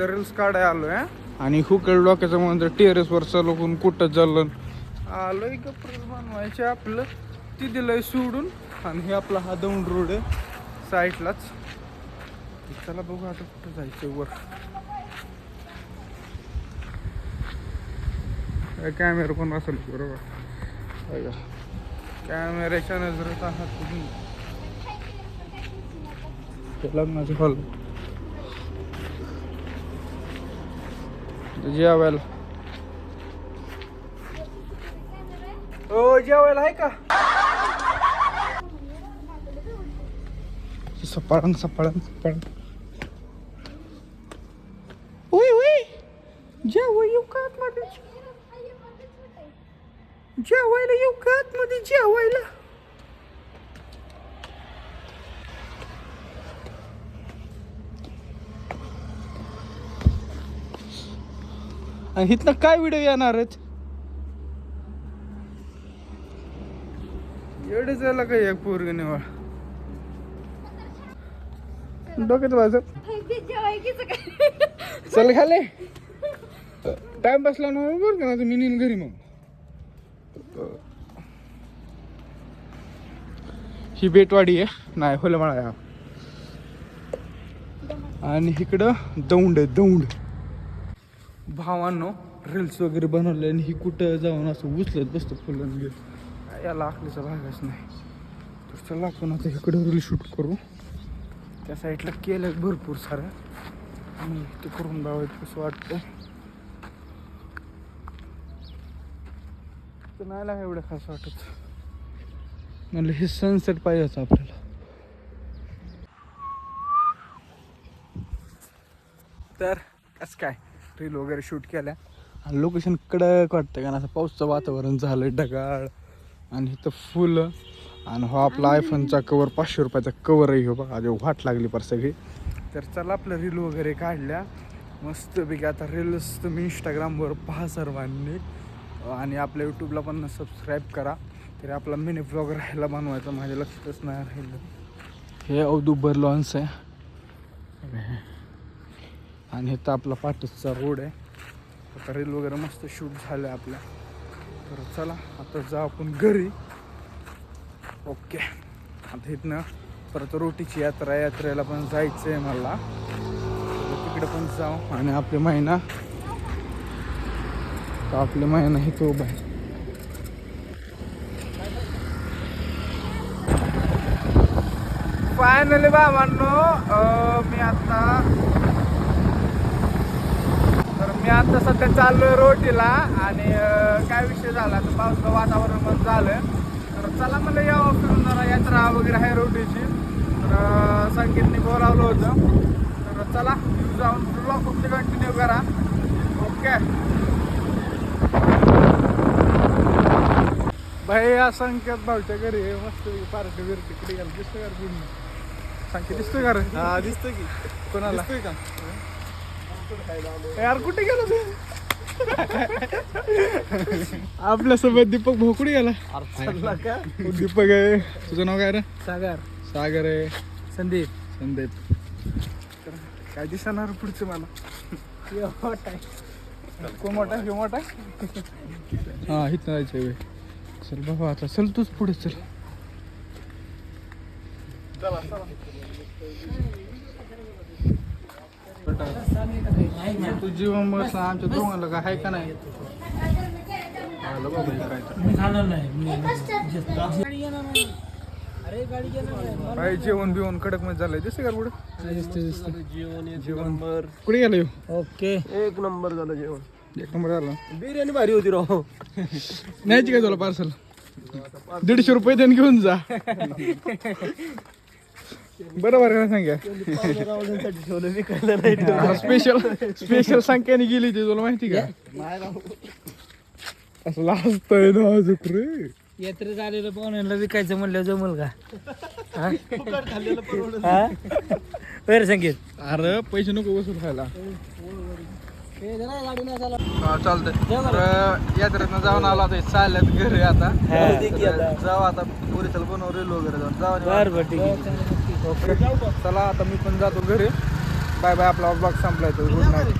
तिथं रील्स काढाय आलोय. आणि हुकल डोक्याचं म्हणतो टेरेसवर चालवून कुठं चाललं आलोय गप्परच बनवायचे आपलं. ती दिलंय सोडून. आणि हे आपला हा दौंड रोड आहे. साईडलाच चला बघू आता कुठं जायचं वर. कॅमेरा पण असेल बरोबर? कॅमेऱ्याच्या नजरेत आहात तुम्ही. ते लग्नाचं हॉल जेवायला. हो जेवायला आहे का? सपाळंग सपाळंग सपाळंग उय उय जेवा येऊ का आतमध्ये? जेवायला येऊ का आतमध्ये? जेवायला. आणि इथनं काय व्हिडिओ येणार आहेत? एवढे झालं काय एक पोरग निवळ डोक्यात वाजत चल खाले. टाइम बसला ना बरं का माझं मी नेईन घरी मग. ही बेटवाडी आहे. नाही होलमाळा. आणि इकडं दौंड आहे दौंड. भावांनो रील्स वगैरे बनवले आणि ही कुठं जाऊन असं उचलत बसतं फुलं घेत याला आखलीचा भागच नाही. तर चला आपण आता इकडं रील शूट करू. त्या साईडला केलं भरपूर सारं. आणि ते करून बघायचं कसं वाटतं तर नाही लागा एवढं खास वाटत. म्हणलं हे सनसेट पाहिजे होतं आपल्याला. तर कसं काय? रील वगैरे शूट केल्या. आणि लोकेशन कडक वाटतं कारण असं पाऊसचं वातावरण झालं ढगाळ. आणि इथं फुलं आणि हो आपला आयफोनचा कवर पाचशे रुपयाचा कवर आहे हो बघा जो वाट लागली पर सगळी. तर चला आपलं रील वगैरे काढल्या. मस्तपैकी आता रील्स तुम्ही इंस्टाग्रामवर पहा सर्वांनी. आणि आपल्या यूट्यूबला पण सबस्क्राईब करा. तरी आपला मिनी ब्लॉग राहायला बनवायचा माझ्या लक्षातच नाही राहिलं. हे औदुबर लॉन्स आहे. आणि इथं आपला पाटसचा रोड आहे. आता रील वगैरे मस्त शूट झालं आपल्या. तर चला आता जाऊ आपण घरी. ओके. आता इथनं परत रोटीची यात्रा आहे, यात्रेला पण जायचं आहे मला. तिकडे पण जाऊ. आणि आपले महिना तर आपले महिना हे तो उभा आहे. फायनली बाबांनो मी आता मी आता सध्या चाललोय रोटीला आणि काय विषय झाला? तर पावसाचं वातावरण पण झालं तर चला म्हणलं यावं फिरून जरा यात्रा वगैरे आहे रोटीची तर संकेतने बोलावलं होतं. तर चला जाऊन ब्लॉग फक्त कंटिन्यू करा. ओके. भाई या संकेत भाऊच्या घरी आहे, मस्त पार्टी बिर्टी तिकडे गेला. दिसतोय का पूर्ण? संकेत दिसतोय का रे? हा दिसतोय की. कोणाला? दिसतोय का? यार कुठे गेला तू? आपल्यासोबत दीपक भाऊ कुठे गेला का? दीपक आहे. तुझं नाव काय रे? सागर. सागर आहे. संदीप. संदीप. काय दिसणार पुढचं मला? मोठा आहे? हा इथं जायचं आहे चल बाबा आता चल तूच पुढे चल. तू जीवन आमच्या दोघांना काय आहे का नाही? हे काय जेवण बिवण कडकमध्ये झालंय. दिसते का पुढे? जेवण कुठे गेलं? ओके. एक नंबर झालं जेवण. एक नंबर आला. बिर्याणी भारी होती राव. न्यायची काय तुला पार्सल दीडशे रुपये देऊन घेऊन जा. बरोबर आहे ना सांगा साठी ठेवलं विकायला नाही स्पेशल स्पेशल संख्याने गेली ती तुला माहिती का? असं लाजतोय ना अजून रे. यात्रेत आलेलं पाहुण्यांना विकायचं म्हणलं जमल का? हा? हा? बरं संगीत अरे पैसे नको चालत. हा चालतंय. तर यात्रेतनं जाऊन आला ते चालल्यात घरी आता. हा. तर जाऊ आता पोलिसाला बनव रेल वगैरे जाऊन. जाऊ बरं बरं ठीक आहे. ओके. चला आता मी पण जातो घरी. बाय बाय आपला ब्लॉग संपलाय तो. Good night